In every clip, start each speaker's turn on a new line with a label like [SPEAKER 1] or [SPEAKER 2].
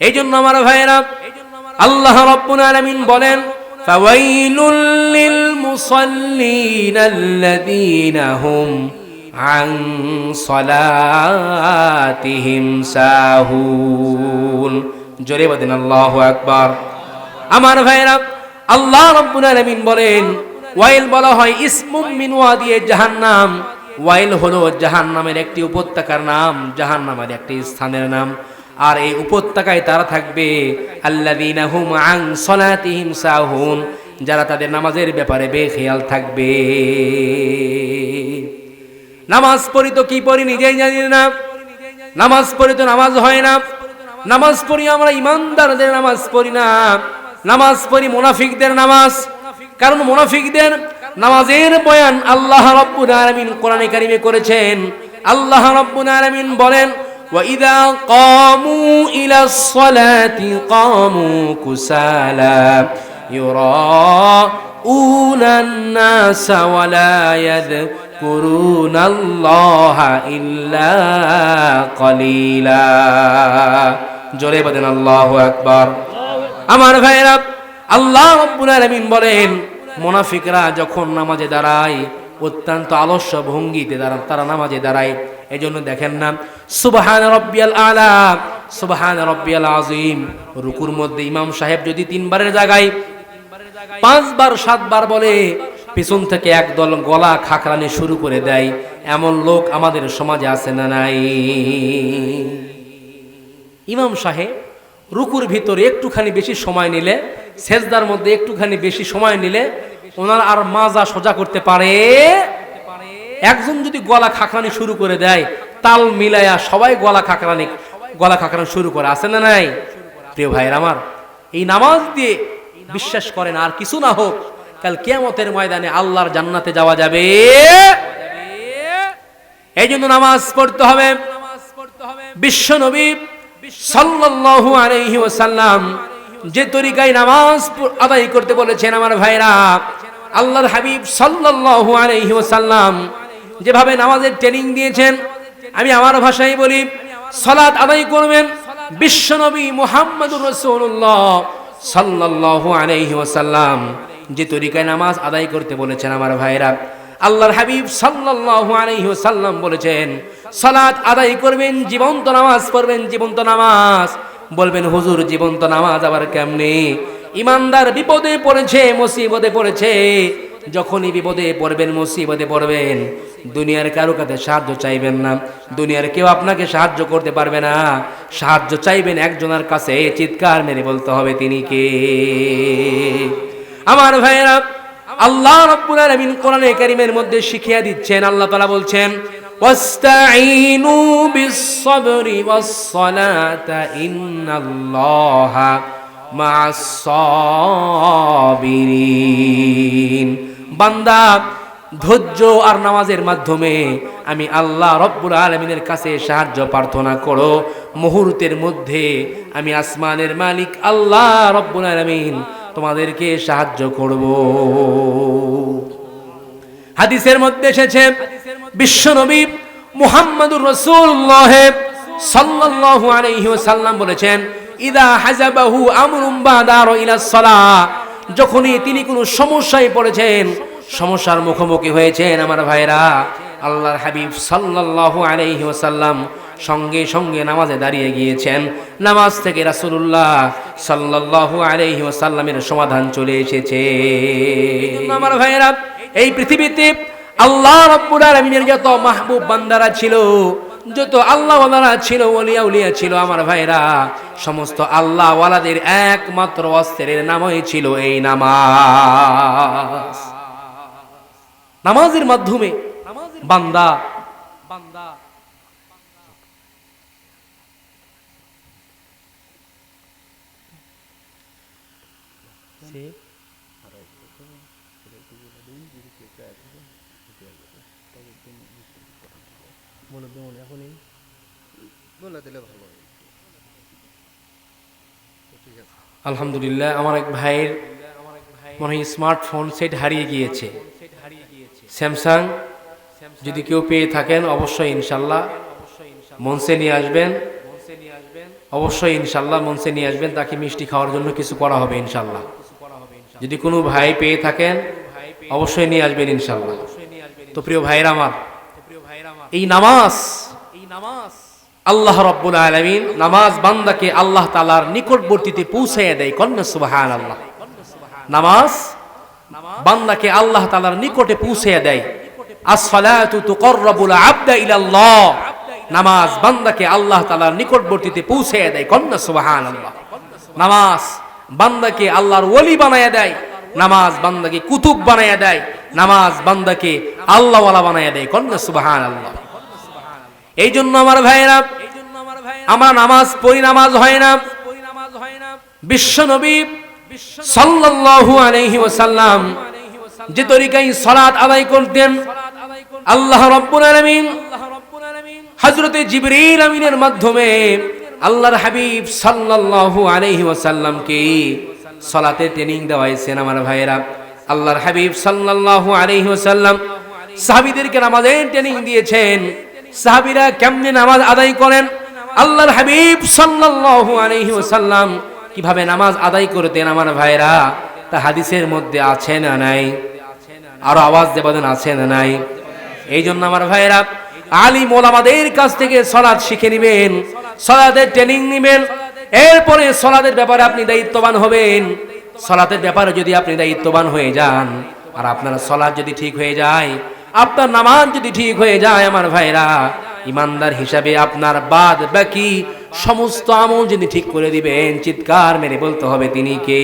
[SPEAKER 1] এই জন্য আমার ভাইয়েরা, আল্লাহ রব্বুল বলেন আমার ভাইয়েরা, আল্লাহ রব্বুল বলেন, ওয়াইল বলা হয় ইসমুম জাহান্নাম। ওয়াইল হলো জাহান্নামের একটি উপত্যকার নাম, জাহান্নামের একটি স্থানের নাম। আর এই উপত্যকায় তারা থাকবে। সলাতিহিম সাহুন, যারা তাদের নামাজের ব্যাপারে বেখেয়াল থাকবে। নামাজ পড়ি তো কি পড়ি নিজেই জানি না। নামাজ পড়ি তো নামাজ হয় না। নামাজ পড়ি আমরা ইমানদারদের নামাজ পড়ি না। নামাজ পড়ি মুনাফিকদের নামাজ। কারণ মুনাফিকদের নামাজের বয়ান আল্লাহ রব্বুল আলামিন কোরআনে কারিমে করেছেন। আল্লাহ রব্বুল আলামিন বলেন وإذا قاموا إلى الصلاة قاموا كسالى يراءون الناس ولا يذكرون الله إلا قليلا জোরে বলেন আল্লাহু আকবার আমার ভাইরা আল্লাহ রাব্বুল আলামিন বলেন মুনাফিকরা যখন নামাজে দাঁড়ায় অত্যন্ত আলস্য ভঙ্গিতে দাঁড়ান তারা নামাজে দাঁড়ায় এই জন্য দেখেন না। সুবহান রব্বিয়াল আলা, সুবহান রব্বিয়াল আজিম রুকুর মধ্যে ইমাম সাহেব যদি তিনবারের জায়গায়, পাঁচবার, সাতবার বলে, পিছন থেকে একদল গলা খাকরানি শুরু করে দেয়, এমন লোক আমাদের সমাজে আছে না নাই? ইমাম সাহেব রুকুর ভিতরে একটুখানি বেশি সময় নিলে, সেজদার মধ্যে একটুখানি বেশি সময় নিলে, ওনার আর মাজা সোজা করতে পারে একজন যদি গলা খাকরানি শুরু করে দেয়, তাল মিলাইয়া সবাই গলা খাকরানি গলা খাকরানি শুরু করে। আছে না নাই? প্রিয় ভাইয়ের আমার, এই নামাজ দিয়ে বিশ্বাস করেন, আর কিছু না হোক, কাল কিয়ামতের ময়দানে আল্লাহর জান্নাতে যাওয়া যাবে। এই জন্য নামাজ পড়তে হবে। বিশ্ব নবী সাল্লাল্লাহু আলাইহি ওয়াসাল্লাম যে তরিকায় নামাজ আদায় করতে বলেছেন আমার ভাইরা, আল্লাহর হাবিব সাল্লাল্লাহু আলাইহি ওয়াসাল্লাম যেভাবে নামাজের ট্রেনিং দিয়েছেন, আমি আমার ভাষায় বলি, সালাত আদায় করবেন বিশ্বনবী মুহাম্মদুর রাসূলুল্লাহ সাল্লাল্লাহু আলাইহি ওয়াসাল্লাম। যে তরিকায় নামাজ আদায় করতে বলেছেন আমার ভাইরা আল্লাহর হাবিব সাল্লাল্লাহু আলাইহি ওয়াসাল্লাম বলেছেন, সালাত আদায় করবেন, জীবন্ত নামাজ পড়বেন, জীবন্ত নামাজ। বলবেন, হুজুর, জীবন্ত নামাজ আবার কেমনে? ইমানদার বিপদে পড়েছে, মুসিবতে পড়েছে। যখনই বিপদে পড়বেন, মুসিবতে পড়বেন। দুনিয়ার কারও কাছে সাহায্য চাইবেন না। দুনিয়ার কেউ আপনাকে সাহায্য করতে পারবে না। সাহায্য চাইবেন একজনের কাছে, চিৎকার মেরে বলতে হবে তিনি কে? আমার ভাইয়েরা, আল্লাহ রাব্বুল আলামিন কোরআনে কারীমের মধ্যে শিখিয়ে দিচ্ছেন, আল্লাহ তাআলা বলছেন, ওয়াস্তাঈনু বিস-সাবরি ওয়াস-সালাতা ইন্নাল্লাহা মা'আস সাবিরিন বান্দা ধৈর্য আর নামাজের মাধ্যমে আমি আল্লাহ রব্বুল আলমিনের কাছে সাহায্য প্রার্থনা করো। মুহূর্তের মধ্যে আমি আসমানের মালিক আল্লাহ রব্বুল আলমিন তোমাদেরকে সাহায্য করব। হাদিসের মধ্যে এসেছে বিশ্বনবী মুহাম্মদুর রাসূলুল্লাহ সাল্লাল্লাহু আলাইহি ওয়াসাল্লাম বলেছেন, ইদা হাজাবাহু আমরুম বাদার ইলা সালাহ যখনই তিনি কোনো সমস্যায় পড়েছেন সমস্যার মুখোমুখি হয়েছেন আমার ভাইরা আল্লাহর হাবিব সাল্লাল্লাহু আলাইহি ওয়াসাল্লাম সঙ্গে সঙ্গে নামাজে দাঁড়িয়ে গিয়েছেন। নামাজ থেকে রাসূলুল্লাহ সাল্লাল্লাহু আলাইহি ওয়াসাল্লামের সমাধান চলে এসেছে। আমার ভাইরা এই পৃথিবীতে আল্লাহ রব্বুল আলামিনের যত মাহবুব বান্দারা ছিল, যত আল্লাহ ওয়ালারা ছিল ওলিয়া উলিয়া ছিল, আমার ভাইরা সমস্ত আল্লাহ ওয়ালাদের একমাত্র অস্ত্রের নামই ছিল এই নামাজ। নামাজের মাধ্যমে বান্দা বান্দা আলহামদুলিল্লাহ আমার এক ভাইয়ের মনে হয় স্মার্টফোন সেট হারিয়ে গিয়েছে। স্যামসাং, যদি কেউ পেয়ে থাকেন, অবশ্যই ইনশাল্লাহ মনসে নিয়ে আসবেন। অবশ্যই ইনশাল্লাহ মঞ্চে নিয়ে আসবেন, তাকে মিষ্টি খাওয়ার জন্য কিছু করা হবে ইনশাল্লাহ। যদি কোনো ভাই পেয়ে থাকেন, অবশ্যই নিয়ে আসবেন ইনশাল্লাহ। তো প্রিয় ভাইরা আমার, এই নামাজ এই নামাজ আল্লাহ রব্বুল আলমিন নামাজ বান্দাকে আল্লাহ তালার নিকটবর্তীতে পৌঁছাইয়া দেয়, কন্যা সুবাহান আল্লাহ নামাজ বান্দাকে আল্লাহ তালার নিকটে পৌঁছাইয়া দেয়। নামাজ বান্দাকে আল্লাহ তালার নিকটবর্তীতে পৌঁছাইয়া দেয়। কন্যা সুবাহান নামাজ বান্দাকে আল্লাহর ওলি বানায়া দেয়। নামাজ বান্দাকে কুতুব বানায়া দেয়। নামাজ বান্দাকে আল্লাহওয়ালা বানায়া দেয়। কন্যা সুবাহান আল্লাহ এই জন্য আমার ভাইয়েরা, আমার নামাজ পড়ি নামাজ হয় না। বিশ্ব নবী সাল্লাল্লাহু আলাইহি ওয়াসাল্লাম যে তরিকায় সালাত আদায় করতেন, আল্লাহ রাব্বুল আলামিন হযরতে জিবরিল আমিনের মাধ্যমে আল্লাহর হাবিব সাল্লাল্লাহু আলাইহি ওয়াসাল্লামকে সালাতে ট্রেনিং দেওয়াইছেন আমার ভাইয়েরা। আল্লাহর হাবিব সাল্লাল্লাহু আলাইহি ওয়াসাল্লাম সাহাবীদেরকে নামাজের ট্রেনিং দিয়েছেন। সাহাবীরা কেমনে নামাজ আদায় করেন? আল্লাহর হাবিব সাল্লাল্লাহু আলাইহি ওয়াসাল্লাম কীভাবে নামাজ আদায় করতেন আমার ভাইরা তা হাদিসের মধ্যে আছে না নাই? আরও আওয়াজ দেবাদেন আছে না নাই? এই জন্য আমার ভাইরা আলিম ওলামাদের কাছ থেকে সলাদ শিখে নেবেন, সলাদের ট্রেনিং নেবেন, এরপরে সলাদের ব্যাপারে আপনি দায়িত্ববান হবেন। সলাতের ব্যাপারে যদি আপনি দায়িত্ববান হয়ে যান, আর আপনার সলাদ যদি ঠিক হয়ে যায়, আপনার নামাজ যদি ঠিক হয়ে যায়, আমার ভাইরা ইমানদার হিসাবে আপনার বাদ বাকি সমস্ত আমল যদি ঠিক করে দিবেন, চিৎকার মেরে বলতে হবে তিনি কে?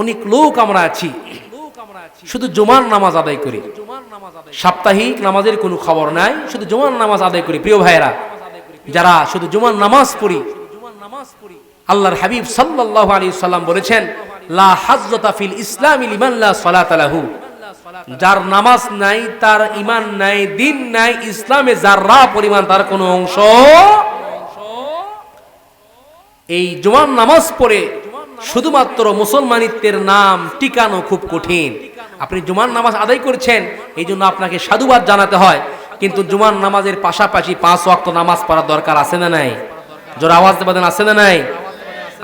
[SPEAKER 1] অনেক লোক আমরা আছি। শুধু জুমার নামাজ আদায় করি। সাপ্তাহিক নামাজের কোনো খবর নাই। শুধু জুমার নামাজ আদায় করি প্রিয় ভাইয়েরা। যারা শুধু জুমার নামাজ পড়ি আল্লাহর হাবিব সাল্লাল্লাহু আলাইহি সাল্লাম বলেছেন লা হাজ্জাতা ফিল ইসলামি লিমান লা সালাতা লাহু। যার নামাজ নাই তার ইমান নাই দিন নাই ইসলামে যাররা পরিমাণ তার কোনো অংশ এই জুমার নামাজ পড়ে শুধুমাত্র মুসলমানিত্বের নাম টিকানো খুব কঠিন। আপনি জুমার নামাজ আদায় করছেন, এই জন্য আপনাকে সাধুবাদ জানাতে হয়। কিন্তু জুমার নামাজের পাশাপাশি পাঁচ ওয়াক্ত নামাজ পড়ার দরকার আছে না নাই? জোর আওয়াজ দেবেন, আছে না নাই?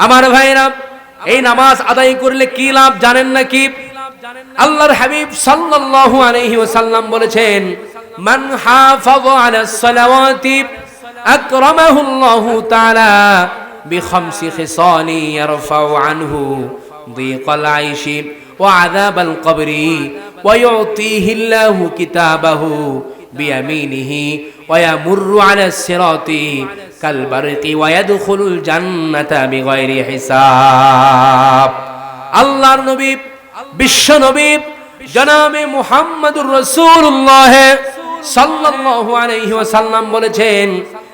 [SPEAKER 1] আমার ভাইরা, এই নামাজ আদায় করলে কি লাভ জানেন না কি আল্লাহর হাবিব সাল্লাল্লাহু আলাইহি ওয়াসাল্লাম বলেছেন, মান হাফাযা আলাস সালাওয়াতি আকরামাহু আল্লাহু তাআলা بخمس خصال يرفع عنه ضيق العيش وعذاب القبر ويعطيه الله كتابه بيمينه ويمر على الصراط كالبرق ويدخل الجنة بغير حساب আল্লাহর নবী বিশ্ব নবী জনাবে মুহাম্মদুর রাসূলুল্লাহ সাল্লাল্লাহু আলাইহি ওয়াসাল্লাম বলেছেন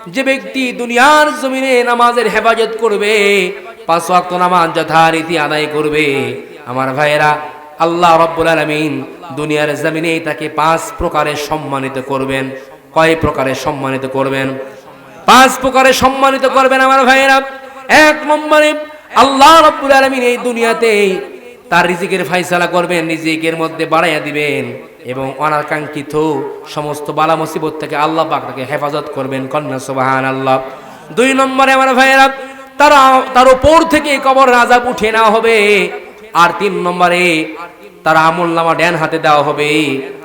[SPEAKER 1] যে ব্যক্তি দুনিয়ার জমিনে নামাজের হেফাজত করবে, পাঁচ ওয়াক্ত নামাজ যথারীতি আদায় করবে। আমার ভাইয়েরা, আল্লাহ রব্বুল আলামিন দুনিয়ার জমিনে তাকে পাঁচ প্রকারে সম্মানিত করবেন। কয় প্রকারে সম্মানিত করবেন? পাঁচ প্রকারে সম্মানিত করবেন আমার ভাইয়েরা। এক নম্বরে, আল্লাহ রব্বুল আলমিন এই দুনিয়াতেই তার রিজিকের ফাইসালা করবেন, রিজিকের মধ্যে বাড়াইয়া দিবেন। এবং অনাকাঙ্ক্ষিত সমস্ত বালা মুসিবত থেকে আল্লাহ পাক তাকে হেফাজত করবেন কন্যা সুবাহান আল্লাহ দুই নম্বরে আমার ভাইয়েরা তারা তার উপর থেকে কবর রাজা উঠে নেওয়া হবে। আর তিন নম্বরে তার আমল নামা ড্যান হাতে দেওয়া হবে।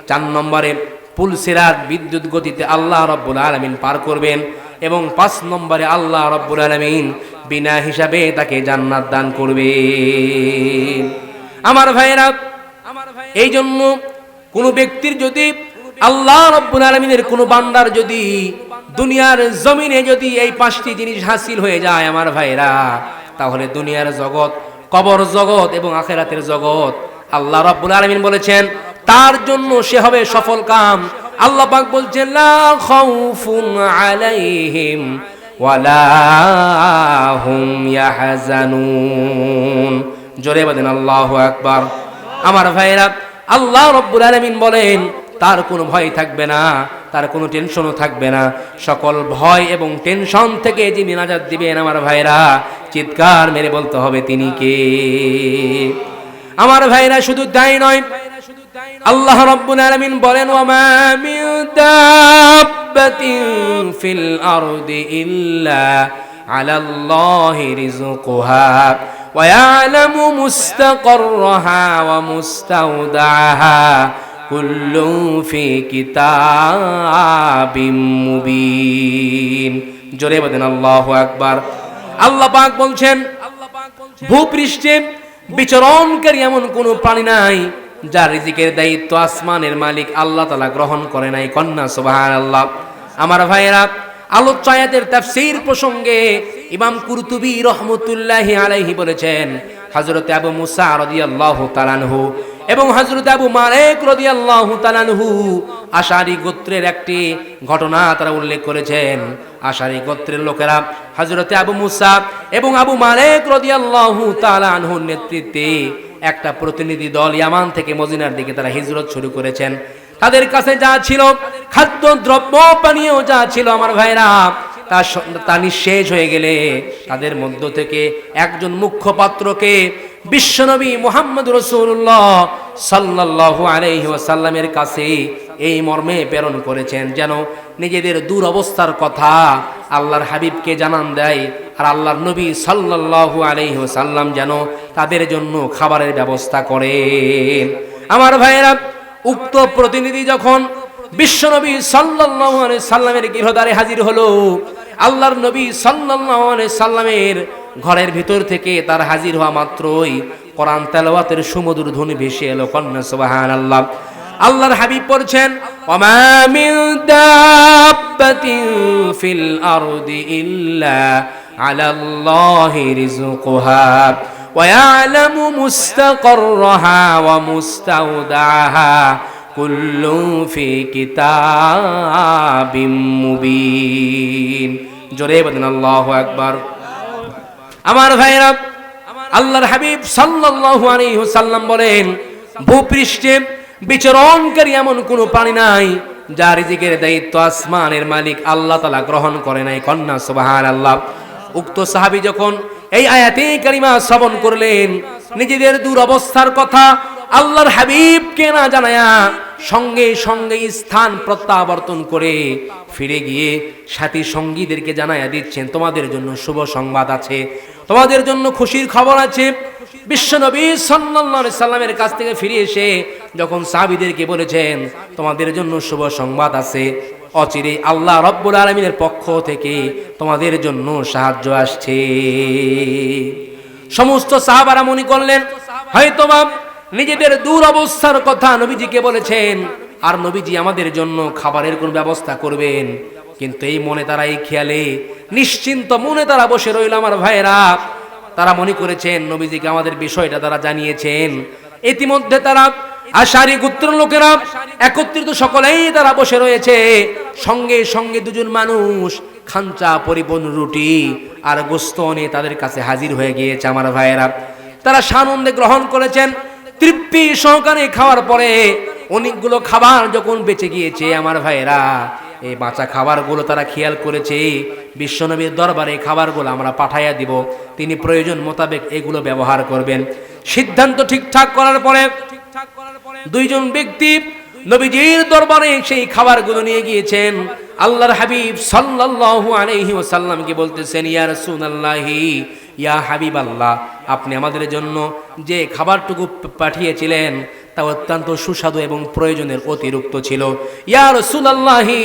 [SPEAKER 1] চার নম্বরে পুলসিরাত বিদ্যুৎ গতিতে আল্লাহ রব্বুল আলমিন পার করবেন এবং পাঁচ নম্বরে আল্লাহ রব্বুল আলমিন বিনা হিসাবে তাকে জান্নাত দান করবে আমার ভাইয়েরা এই জন্য কোন ব্যক্তির যদি আল্লাহ রব্বুল আলমিনের কোনো বান্দার যদি দুনিয়ার জমিনে যদি এই পাঁচটি জিনিস হাসিল হয়ে যায় আমার ভাইরা, তাহলে দুনিয়ার জগৎ, কবর জগৎ এবং আখেরাতের জগৎ আল্লাহ রব্বুল আলমিন বলেছেন, তার জন্য সে হবে সফল কাম। আল্লাহ পাক বলছেন, লা খাউফুন আলাইহিম ওয়ালা হুম ইয়াহজানুন। জোরে বলেন, আল্লাহু আকবার। আমার ভাইরা আল্লাহ রব্বুল আলমিন বলেন, তার কোনো ভয় থাকবে না, তার কোনো টেনশনও থাকবে না। সকল ভয় এবং টেনশন থেকে যিনি নাজাদ দিবেন আমার ভাইরা, চিৎকার মেরে বলতে হবে তিনি কে? আমার ভাইরা শুধু দায় নয়, আল্লাহ রব্বুল আলমিন বলেন, ওয়ামা ফিল আলাল্লাহি ويعلم مستقرها ومستودعها كل في كتاب مبين জোরে বলেন আল্লাহু আকবার আল্লাহ পাক বলছেন ভূপৃষ্ঠে বিচরণকারী এমন কোন প্রাণী নাই যার রিজিকের দায়িত্ব আসমানের মালিক আল্লাহ তালা গ্রহণ করে নাই কন্যা সুবাহান আল্লাহ আমার ভাইয়েরা আলোচায়াতের তাফসীর প্রসঙ্গে ইমাম কুরতুবি রহমতুল্লাহ আলাইহি বলেছেন, হযরত আবু মুসা রাদিয়াল্লাহু তালানহু এবং হযরত আবু মালিক রাদিয়াল্লাহু তালানহু আশারি গোত্রের একটি ঘটনা তারা উল্লেখ করেছেন। আশারি গোত্রের লোকেরা হযরত আবু মুসা এবং আবু মালিক রাদিয়াল্লাহু তাআলা আনহুর নেতৃত্বে একটা প্রতিনিধি দল ইয়ামান থেকে মদিনার দিকে তারা হিজরত শুরু করেছেন। তাদের কাছে যা ছিল খাদ্য দ্রব্য পানীয় যা ছিল, আমার ভাইরা তা স- তা নিঃশেষ হয়ে গেলে তাদের মধ্য থেকে একজন মুখ্য পাত্রকে বিশ্বনবী মোহাম্মদ রসুল্লাহ সাল্লাল্লাহু আলাইহি ওয়াসাল্লামের কাছে এই মর্মে প্রেরণ করেছেন, যেন নিজেদের দুরবস্থার কথা আল্লাহর হাবিবকে জানান দেয় আর আল্লাহর নবী আলাইহি ওয়াসাল্লাম যেন তাদের জন্য খাবারের ব্যবস্থা করেন। আমার ভাইয়েরা, উক্ত প্রতিনিধি যখন বিশ্বনবী আলাইহি সাল্লামের গৃহদ্বারে হাজির হলো আল্লাহর নবী সাল্লাল্লাহু আলাইহি সাল্লামের ঘরের ভিতর থেকে তার হাজির হওয়া মাত্রই কোরআন তেলাওয়াতের সুমধুর ধ্বনি ভেসে এলো কন্যা সুবহানাল্লাহ আল্লাহর হাবিব পড়ছেন ওমা মিন দাব্বাতিন ফিল আরদি ইল্লা আলাল্লাহি রিজকুহা ويعلم مستقرها ومستودعها كل في كتاب مبين জোরে বলেন, আল্লাহু আকবার। আমার ভাইরা আল্লাহর হাবিব সাল্লাল্লাহু আলাইহি ওয়াসাল্লাম বলেন, ভূপৃষ্ঠে বিচরণকারী এমন কোনো প্রাণী নাই, যার রিজিকের দায়িত্ব আসমানের মালিক আল্লাহ তাআলা গ্রহণ করে নাই। কন্যা, সুবহানাল্লাহ। উক্ত সাহাবী যখন এই আয়াতে কারিমা শ্রবণ করলেন, নিজেদের দুরবস্থার কথা আল্লাহর হাবিবকে না জানায়া সঙ্গে সঙ্গে স্থান প্রত্যাবর্তন করে ফিরে গিয়ে সাথী সঙ্গীদেরকে জানায়া দিচ্ছেন, তোমাদের জন্য শুভ সংবাদ আছে। তোমাদের জন্য খুশির খবর আছে। বিশ্বনবী আলাইহি সাল্লামের কাছ থেকে ফিরে এসে যখন সাহাবীদেরকে বলেছেন, তোমাদের জন্য শুভ সংবাদ আছে, অচিরে আল্লাহ রব্বুল আলমিনের পক্ষ থেকে তোমাদের জন্য সাহায্য আসছে। সমস্ত সাহাবারা মনে করলেন হয়তো বা নিজেদের দূর অবস্থার কথা নবীজিকে বলেছেন, আর নবীজি আমাদের জন্য খাবারের কোন ব্যবস্থা করবেন। কিন্তু এই মনে তারা এই খেয়ালে নিশ্চিন্ত মনে তারা বসে রইল আমার ভাইয়েরা। তারা মনে করেছেন, নবীজিকে আমাদের বিষয়টা তারা জানিয়েছেন। ইতিমধ্যে তারা আশারি গোত্র লোকেরা একত্রিত সকলেই তারা বসে রয়েছে। সঙ্গে সঙ্গে দুজন মানুষ খাঞ্চা পরিপূর্ণ রুটি আর গোস্ত নিয়ে তাদের কাছে হাজির হয়ে গিয়েছে আমার ভাইয়েরা। তারা সানন্দে গ্রহণ করেছেন। তৃপ্তি সহকারে খাওয়ার পরে অনেকগুলো খাবার যখন বেঁচে গিয়েছে আমার ভাইয়েরা, এই বাঁচা খাবারগুলো তারা খেয়াল করেছে। বিশ্বনবীর দরবারে খাবারগুলো আমরা পাঠাইয়া দিব। তিনি প্রয়োজন মোতাবেক এগুলো ব্যবহার করবেন। সিদ্ধান্ত ঠিকঠাক করার পরে দুইজন ব্যক্তি নবীজির দরবারে সেই খাবারগুলো নিয়ে গিয়েছেন। আল্লাহর হাবিব সাল্লাল্লাহু আলাইহি ওয়াসাল্লামকে বলতেছেন, ইয়া রাসূলুল্লাহি ইয়া হাবিব আল্লাহ আপনি আমাদের জন্য যে খাবারটুকু পাঠিয়েছিলেন, তা অত্যন্ত সুস্বাদু এবং প্রয়োজনের অতিরিক্ত ছিল। ইয়া রাসূলুল্লাহি,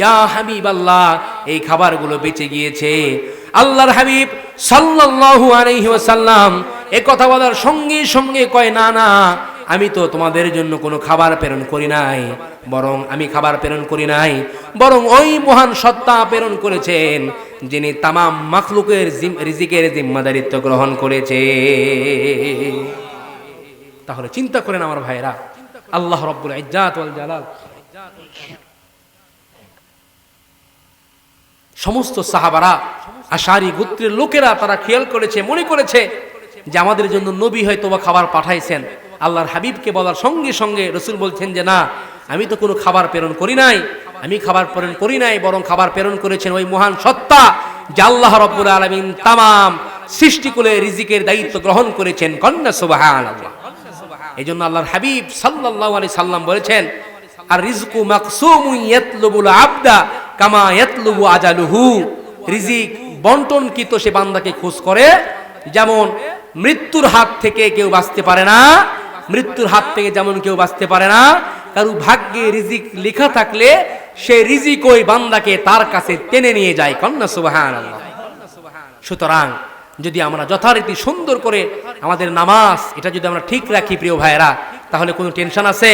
[SPEAKER 1] ইয়া হাবিব আল্লাহ এই খাবারগুলো বেঁচে গিয়েছে। আল্লাহর হাবিব সাল্লাল্লাহু আলাইহি ওয়াসাল্লাম, এ কথা বলার সঙ্গে সঙ্গে কয়, না না, আমি তো তোমাদের জন্য কোনো খাবার প্রেরণ করি নাই, বরং আমি খাবার প্রেরণ করি নাই, বরং ওই মহান সত্তা প্রেরণ করেছেন। যিনি তামাম মাখলুকের রিজিকের জিম্মাদারিত্ব গ্রহণ করেছে। তাহলে চিন্তা করেন আমার ভাইরা আল্লাহ রব্বুল জালাল। সমস্ত সাহাবারা, আশারি গোত্রের লোকেরা তারা খেয়াল করেছে, মনে করেছে যে আমাদের জন্য নবী হয়তো বা খাবার পাঠাইছেন। আল্লাহর হাবিবকে বলার সঙ্গে সঙ্গে রসুল বলছেন যে, না, আমি তো কোনো খাবার প্রেরণ করি নাই। আমি খাবার প্রেরণ করি নাই, বরং খাবার প্রেরণ করেছেন ওই মহান সত্তা যে আল্লাহ রব্বুল আলমিন তামাম সৃষ্টিকুলে রিজিকের দায়িত্ব গ্রহণ করেছেন। কন্যা সুবাহান এই জন্য আল্লাহর হাবিব সাল্লাল্লাহু আলাইহি সাল্লাম বলেছেন, আর রিজকু মাকসুমু আবদা কামা ইয়াতলুবু আজালুহু। রিজিক বন্টনকৃত সে বান্দাকে খোঁজ করে, যেমন মৃত্যুর হাত থেকে কেউ বাঁচতে পারে না, মৃত্যুর হাত থেকে যেমন কেউ বাঁচতে পারে না, কারু ভাগ্যে রিজিক লেখা থাকলে সে রিজিক ওই বান্দাকে তার কাছে টেনে নিয়ে যায়, কন্যা সুবাহান সুতরাং যদি আমরা যথারীতি সুন্দর করে আমাদের নামাজ, এটা যদি আমরা ঠিক রাখি, প্রিয় ভাইরা তাহলে কোনো টেনশন আছে?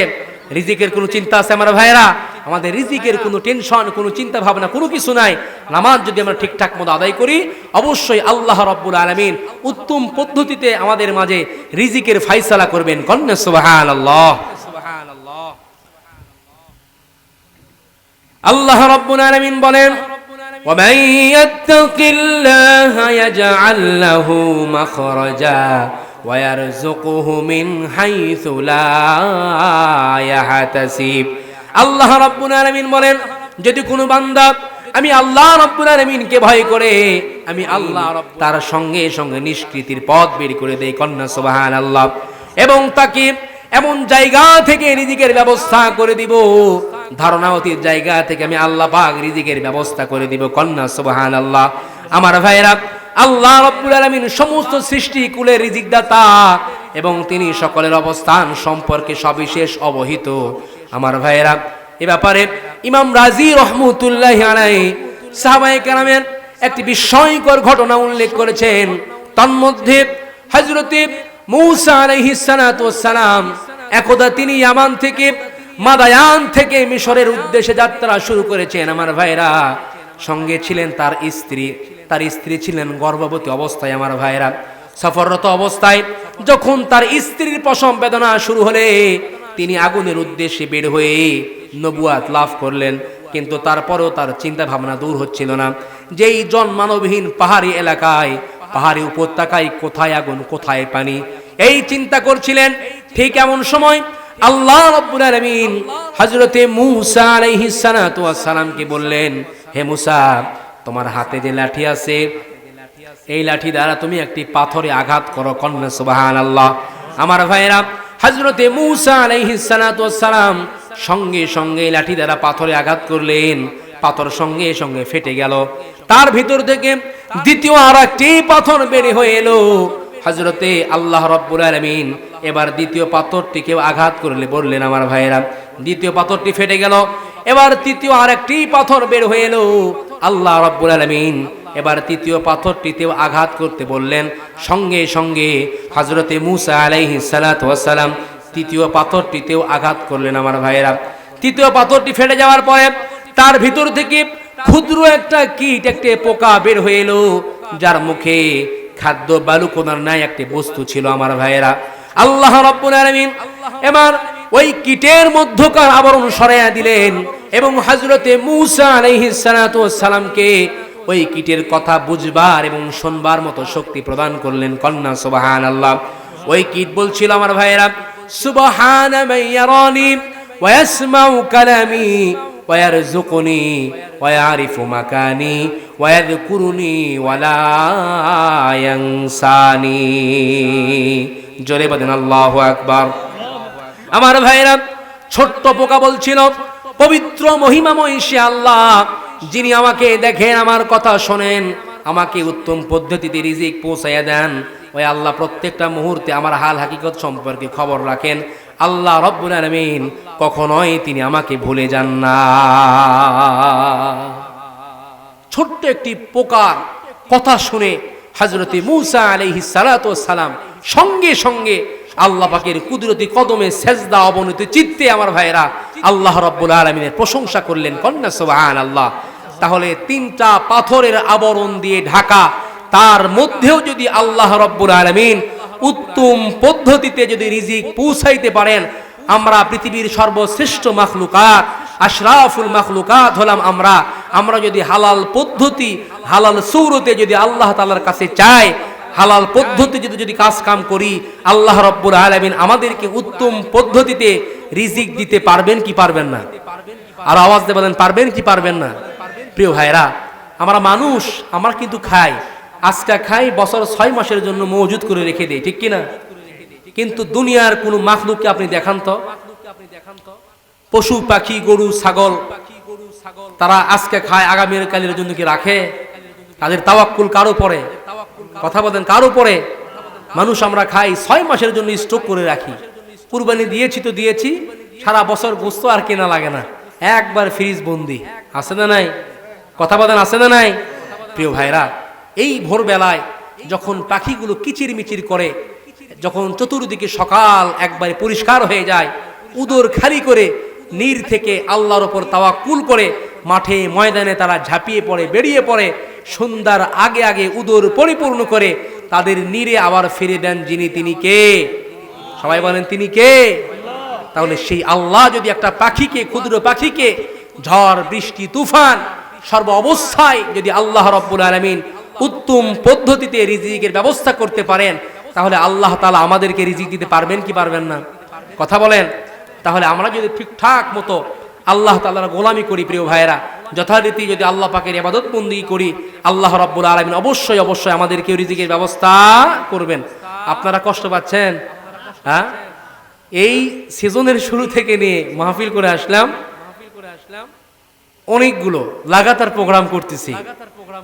[SPEAKER 1] রিজিকের কোনো চিন্তা আছে আমার ভাইয়েরা? আমাদের রিজিকের কোনো টেনশন, কোনো চিন্তা ভাবনা, কোনো কিছু নাই। নামাজ যদি আমরা ঠিকঠাক মতো আদায় করি, অবশ্যই আল্লাহ রব্বুল আলমিন উত্তম পদ্ধতিতে আমাদের মাঝে রিজিকের ফাইসালা করবেন, কন্যা সুবাহান আল্লাহ আল্লাহ রব্বুল আলামিন বলেন ومن يتق الله يجعل له مخرجا ويرزقه من حيث لا يحتسب আল্লাহ রব্বুল আলামিন বলেন যদি কোনো বান্দা আমি আল্লাহ রব্বুল আলামিনকে ভয় করে আমি আল্লাহ রব তার সঙ্গে সঙ্গে নিষ্কৃতির পথ বের করে দেই কন্যা সুবহানাল্লাহ এবং তাকে এমন জায়গা থেকে রিজিকের ব্যবস্থা করে দিব ধারণা অতীত জায়গা থেকে আমি আল্লাহ পাক রিজিকের ব্যবস্থা করে দিব। কন্যা সুবহান আল্লাহ আমার ভাইরা আল্লাহ রব্বুল আলামিন সমস্ত সৃষ্টি কুলের রিজিক দাতা এবং তিনি সকলের অবস্থান সম্পর্কে সবিশেষ অবহিত। আমার ভাইরা এ ব্যাপারে ইমাম রাজি রহমতুল্লাহ আলাই সাহাবায়ে কেরামের একটি বিস্ময়কর ঘটনা উল্লেখ করেছেন। তন্মধ্যে হজরতে মৌসা সালাম, একদা তিনি ইয়ামান থেকে মাদায়ান থেকে মিশরের উদ্দেশ্যে যাত্রা শুরু করেছেন আমার ভাইরা। সঙ্গে ছিলেন তার স্ত্রী। তার স্ত্রী ছিলেন গর্ভবতী অবস্থায় আমার ভাইরা। সফররত অবস্থায় যখন তার স্ত্রীর প্রসব বেদনা শুরু হলে তিনি আগুনের উদ্দেশ্যে বের হয়ে নবুয়াত লাভ করলেন। কিন্তু তারপরেও তার চিন্তা ভাবনা দূর হচ্ছিল না। যেই জন্মানবহীন পাহাড়ি এলাকায়, পাহাড়ি উপত্যকায় কোথায় আগুন, কোথায় পানি, এই চিন্তা করছিলেন, ঠিক এমন সময় আল্লাহ রব্বুল আলামিন হযরতে মূসা আলাইহিস সালাতু ওয়াস সালামকে বললেন, হে মূসা, তোমার হাতে যে লাঠি আছে, এই লাঠি দ্বারা তুমি একটি পাথরে আঘাত করো কন্যা, সুবহানাল্লাহ। আমার ভাইরা হযরতে মূসা আলাইহিস সালাতু ওয়াস সালাম সঙ্গে সঙ্গে লাঠি দ্বারা পাথরে আঘাত করলেন, পাথর সঙ্গে সঙ্গে ফেটে গেল। তার ভিতর থেকে দ্বিতীয় আর একটি পাথর বেড়ে হয়ে এলো। হজরতে আল্লাহ রব্বুল আলমিন এবার দ্বিতীয় পাথরটিকে আঘাত করলে বললেন, আমার ভাইয়েরা, দ্বিতীয় পাথরটি ফেটে গেল। এবার তৃতীয় আর একটি পাথর বের হয়ে এলো। আল্লাহ রব্বুল আলমিন এবার তৃতীয় পাথরটিতেও আঘাত করতে বললেন। সঙ্গে সঙ্গে হজরতে মুসা আলাইহি সালাম তৃতীয় পাথরটিতেও আঘাত করলেন, আমার ভাইয়েরা, তৃতীয় পাথরটি ফেটে যাওয়ার পরে তার ভিতর থেকে ক্ষুদ্র একটা কীট, একটা পোকা বের হয়ে এলো, যার মুখে খাদ্য বালুকোনার নাই একটি বস্তু ছিল আমার ভাইয়েরা। আল্লাহ রব্বুল এবার ওই কীটের মধ্যকার আবরণ সরাইয়া দিলেন এবং হযরতে মুসা আলাইহিস সালাতু সালামকে ওই কীটের কথা বুঝবার এবং শুনবার মতো শক্তি প্রদান করলেন কন্যা সুবহানাল্লাহ। ওই কীট বলছিল আমার ভাইয়েরা, সুবহানা মাইয়ারানি ওয়া ইয়াসমাউ কালামি ويرزقني ويعرف مكاني ويذكرني ولا ينساني জোরে বলেন আল্লাহ আকবার আমার ভাইরা ছোট্ট পোকা বলছিল পবিত্র মহিমাময় সে আল্লাহ যিনি আমাকে দেখেন আমার কথা শোনেন আমাকে উত্তম পদ্ধতিতে রিজিক পৌঁছাইয়া দেন ওই আল্লাহ প্রত্যেকটা মুহূর্তে আমার হাল হাকিকত সম্পর্কে খবর রাখেন আল্লাহ রব্বুল আলমিন কখনোই তিনি আমাকে ভুলে যান না। ছোট্ট একটি পোকার কথা শুনে হজরতে মুসা আলহি সালাম সঙ্গে সঙ্গে আল্লাহ পাকের কুদরতি কদমে সেজদা অবনতি চিত্তে আমার ভাইরা আল্লাহ রব্বুল আলমিনের প্রশংসা করলেন, কন্যা সোবাহান আল্লাহ তাহলে তিনটা পাথরের আবরণ দিয়ে ঢাকা, তার মধ্যেও যদি আল্লাহ রব্বুল আলমিন উত্তম পদ্ধতিতে যদি রিজিক পৌঁছাইতে পারেন, আমরা পৃথিবীর সর্বশ্রেষ্ঠ মাখলুকাত, আশরাফুল মাখলুকাত হলাম আমরা। আমরা যদি হালাল পদ্ধতি, হালাল সৌরতে যদি আল্লাহ তালার কাছে চাই, হালাল পদ্ধতি যদি যদি কাজ কাম করি, আল্লাহ রব্বুল আলমিন আমাদেরকে উত্তম পদ্ধতিতে রিজিক দিতে পারবেন কি পারবেন না? আর আওয়াজ দেবেন পারবেন কি পারবেন না? প্রিয় ভাইরা আমরা মানুষ, আমরা কিন্তু খাই। আজকা খাই, বছর ছয় মাসের জন্য মজুদ করে রেখে দেয় ঠিক কিনা? কিন্তু দুনিয়ার কোনো মাখলুককে আপনি দেখান তো? পশু, পাখি, গরু, ছাগল, তারা আজকে খায় আগামী কালের জন্য কি রাখে? তাদের তাওয়াক্কুল কারও পরে? কথা বলেন, কারও পরে? মানুষ আমরা খাই, ছয় মাসের জন্য স্টক করে রাখি। কুরবানি দিয়েছি তো দিয়েছি, সারা বছর গোস্ত আর কেনা লাগে না। একবার ফ্রিজ বন্দি। আছে না নাই? কথা বলেন, আছে না নাই? প্রিয় ভাইরা এই ভোরবেলায় যখন পাখিগুলো কিচির মিচির করে, যখন চতুর্দিকে সকাল একবারে পরিষ্কার হয়ে যায়, উদর খালি করে নীর থেকে আল্লাহর ওপর তাওয়াক্কুল করে মাঠে ময়দানে তারা ঝাঁপিয়ে পড়ে, বেরিয়ে পড়ে, সন্ধ্যার আগে আগে উদর পরিপূর্ণ করে তাদের নীরে আবার ফিরে দেন যিনি তিনি কে? সবাই বলেন তিনি কে? তাহলে সেই আল্লাহ যদি একটা পাখিকে, ক্ষুদ্র পাখিকে, ঝড়, বৃষ্টি, তুফান সর্ব অবস্থায় যদি আল্লাহ রব্বুল আলমিন উত্তম পদ্ধতিতে রিজিকের ব্যবস্থা করতে পারেন, তাহলে আল্লাহ তালা আমাদেরকে রিজিক দিতে পারবেন কি পারবেন না? কথা বলেন? তাহলে আমরা যদি ঠিকঠাক মতো আল্লাহ তালার গোলামি করি, প্রিয় ভাইয়েরা, যথারীতি যদি আল্লাহ পাকের ইবাদত বন্দি করি, আল্লাহ রব্বুল আলমিন অবশ্যই অবশ্যই আমাদেরকে রিজিকের ব্যবস্থা করবেন। আপনারা কষ্ট পাচ্ছেন? হ্যাঁ? এই সিজনের শুরু থেকে নিয়ে মাহফিল করে আসলাম। অনেকগুলো, লাগাতার প্রোগ্রাম করতেছি।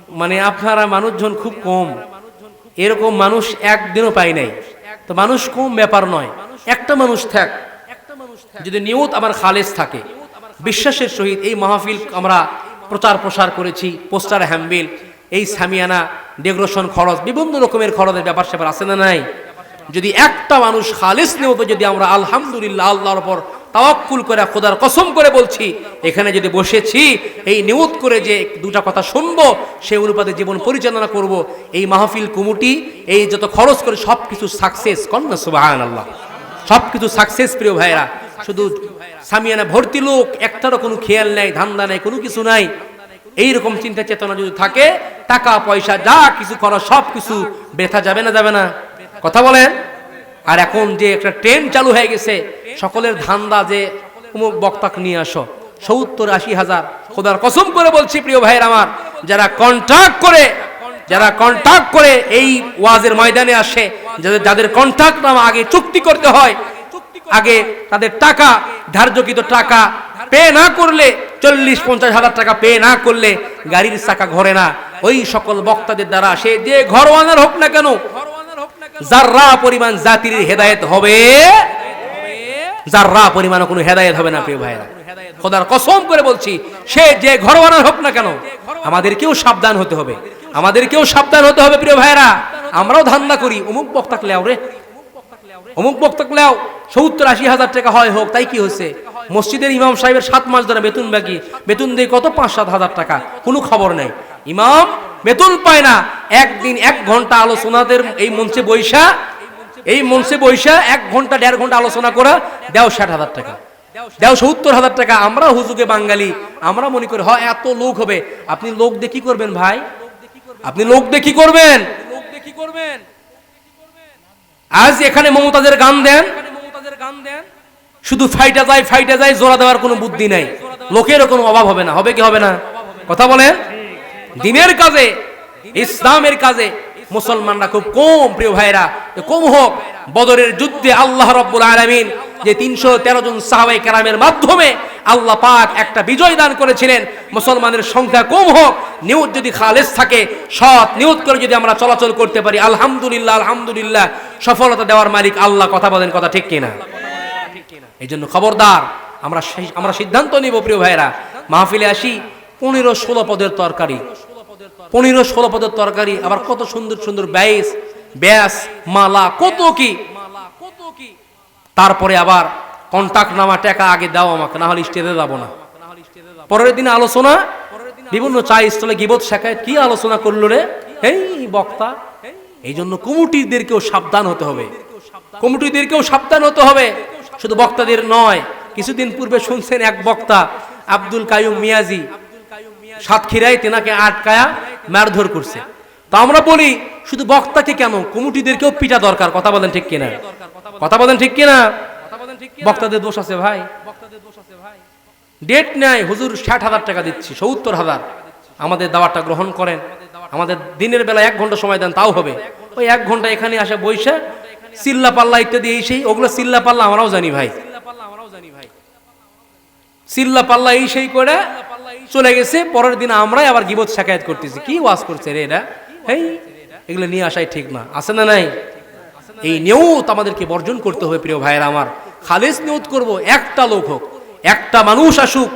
[SPEAKER 1] মানে আপনারা মানুষজন খুব কম। এরকম মানুষ একদিনও পাই নাই। তো মানুষ কম ব্যাপার নয়। একটা মানুষ থাক। যদি নিয়ত আমার খালেজ থাকে, বিশ্বাসের সহিত এই মাহফিল আমরা প্রচার প্রসার করেছি, পোস্টার হ্যাম্বিল এই সামিয়ানা, ডেকোরেশন খরচ, বিভিন্ন রকমের খরচের ব্যাপার স্যাপার আছে না নাই? যদি একটা মানুষ খালিস নিয়ত যদি আমরা আলহামদুলিল্লাহ, আল্লাহর উপর তাওয়াক্কুল করে খোদার কসম করে বলছি, এখানে যদি বসেছি, এই নিয়ত করে যে দুটা কথা শুনব সেই অনুপাতে জীবন পরিচালনা করব, এই মাহফিল কমিটি, এই যত খরচ করে সব কিছু সাকসেস কন্যা সুবাহান আল্লাহ সব কিছু সাকসেস প্রিয় ভাইরা শুধু সামিয়ানা ভর্তি লোক, একটারও কোনো খেয়াল নাই, ধান্দা নাই, কোনো কিছু নাই। এইরকম চিন্তা চেতনা যদি থাকে, টাকা, পয়সা, যা কিছু করা সব কিছু বেথা যাবে না যাবে না। কথা বলেন? আর এখন যে একটা ট্রেন চালু হয়ে গেছে, সকলের ধান্দা যে অমুক বক্তাকে নিয়ে আসো। সত্তর আশি হাজার। খোদার কসম করে বলছি, প্রিয় ভাইয়ের আমার, যারা কন্ট্রাক্ট করে, যারা কন্ট্রাক্ট করে এই ওয়াজের ময়দানে আসে, যাদের যাদের কন্ট্রাক্ট নামা আগে চুক্তি করতে হয়, আগে তাদের টাকা, ধার্যকৃত টাকা পে না করলে, চল্লিশ পঞ্চাশ হাজার টাকা পে না করলে গাড়ির চাকা ঘরে না। ওই সকল বক্তাদের দ্বারা সে যে ঘরওয়ানার হোক না কেন যার্রা পরিমাণ জাতির হেদায়েত হবে, যার্রা পরিমাণ কোনো হেদায়েত হবে না, প্রিয় ভাইরা খোদার কসম করে বলছি, সে যে ঘরওয়ানার হোক না কেন, আমাদেরকেও সাবধান হতে হবে। আমাদেরকেও সাবধান হতে হবে, প্রিয় ভাইরা আমরাও ধান্দা করি, অমুক বক্তাক লেও রে। অমুক বক্তাক লেও, সত্তর আশি হাজার টাকা হয় হোক, তাই কি হয়েছে? মসজিদের ইমাম সাহেবের সাত মাস ধরে বেতন বাকি, বেতন দিয়ে কত? পাঁচ সাত হাজার টাকা, কোনো খবর নেই। ইমাম বেতন পায় না। একদিন এক ঘণ্টা আলোচনাদের এই মঞ্চে বৈশা, এই মঞ্চে বৈশা এক ঘণ্টা, দেড় ঘণ্টা আলোচনা করা দেও ষাট হাজার টাকা। দেও সত্তর হাজার টাকা। আমরা হুজুকে বাঙালি, আমরা মনে করি, হয় এত লোক হবে। আপনি লোক দিয়ে কি করবেন ভাই? আপনি লোক দিয়ে কি করবেন? আজ এখানে মমতাজের গান দেন। শুধু ফাইটা যায় ফাইটা যায়, জোড়া দেওয়ার কোনো বুদ্ধি নাই। লোকেরও কোনো অভাব হবে না। হবে কি হবে না? কথা বলেন। দিনের কাজে, ইসলামের কাজে মুসলমানরা খুব কম, প্রিয় ভাইরা কম হোক, বদরের যুদ্ধে আল্লাহ রব্বুল আলামিন যে তিনশো তেরো জন সাহাবাই কেরামের মাধ্যমে আল্লাহ পাক একটা বিজয় দান করেছিলেন, মুসলমানের সংখ্যা কম হোক নিউজ যদি খালেজ থাকে, সৎ নিউজ করে যদি আমরা চলাচল করতে পারি, আলহামদুলিল্লাহ আলহামদুলিল্লাহ, সফলতা দেওয়ার মালিক আল্লাহ, কথা বলেন কথা ঠিক কিনা? এই জন্য খবরদার, আমরা আমরা সিদ্ধান্ত নিব, প্রিয় ভাইরা মাহফিলে আসি পনেরো ষোলো পদের তরকারি। পনেরো ষোলো পদের তরকারি, আবার কত সুন্দর সুন্দর ব্যাস ব্যাস, মালা, কত কি? তারপরে আবার কন্টাক্ট নামা টাকা আগে দাও আমাকে, না হলে স্টেজে যাব না। পরের দিন আলোচনা, বিভিন্ন চা স্থলে গিবত শেখায়, কি আলোচনা করল রে? এই বক্তা এই জন্য কমিটিদেরকেও সাবধান হতে হবে। কমিটিদেরকেও সাবধান হতে হবে। শুধু বক্তাদের নয়, কিছুদিন পূর্বে শুনছেন এক বক্তা, আব্দুল কায়ুম মিয়াজি সাতক্ষীরায় তেনাকে আটকায়া মারধর করছে। তা আমরা বলি, শুধু বক্তাকে কেন? কমিটিদেরকেও পিটা দরকার, কথা বলেন ঠিক কিনা? কথা বলেন ঠিক কিনা? বক্তাদের দোষ আছে ভাই। ডেট নেয়, হুজুর ষাট হাজার টাকা দিচ্ছি, সত্তর হাজার। আমাদের দাওয়াটা গ্রহণ করেন। আমাদের দিনের বেলা এক ঘণ্টা সময় দেন, তাও হবে। ওই এক ঘণ্টা এখানে আসে বৈশা চিল্লা পাল্লা ইত্যাদি এই সেই, ওগুলো চিল্লা পাল্লা আমরাও জানি ভাই। চিল্লা পাল্লা এই সেই করে চলে গেছে, পরের দিন আমরাই আবার গিবত শাকায়াত করতেছি। কি ওয়াজ করছে রে এটা হেই, এগুলো নিয়ে আসাই ঠিক না। আছে না নাই? এই নিয়ত আমাদেরকে বর্জন করতে হবে প্রিয় ভাইয়েরা আমার। খালেস নিয়ত করব, একটা লোক হোক, একটা মানুষ আসুক,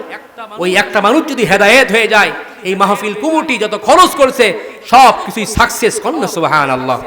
[SPEAKER 1] ওই একটা মানুষ যদি হেদায়েত হয়ে যায়, এই মাহফিল কুমুটি যত খরচ করছে সব কিছুই সাকসেস কন্যা সুবাহান আল্লাহ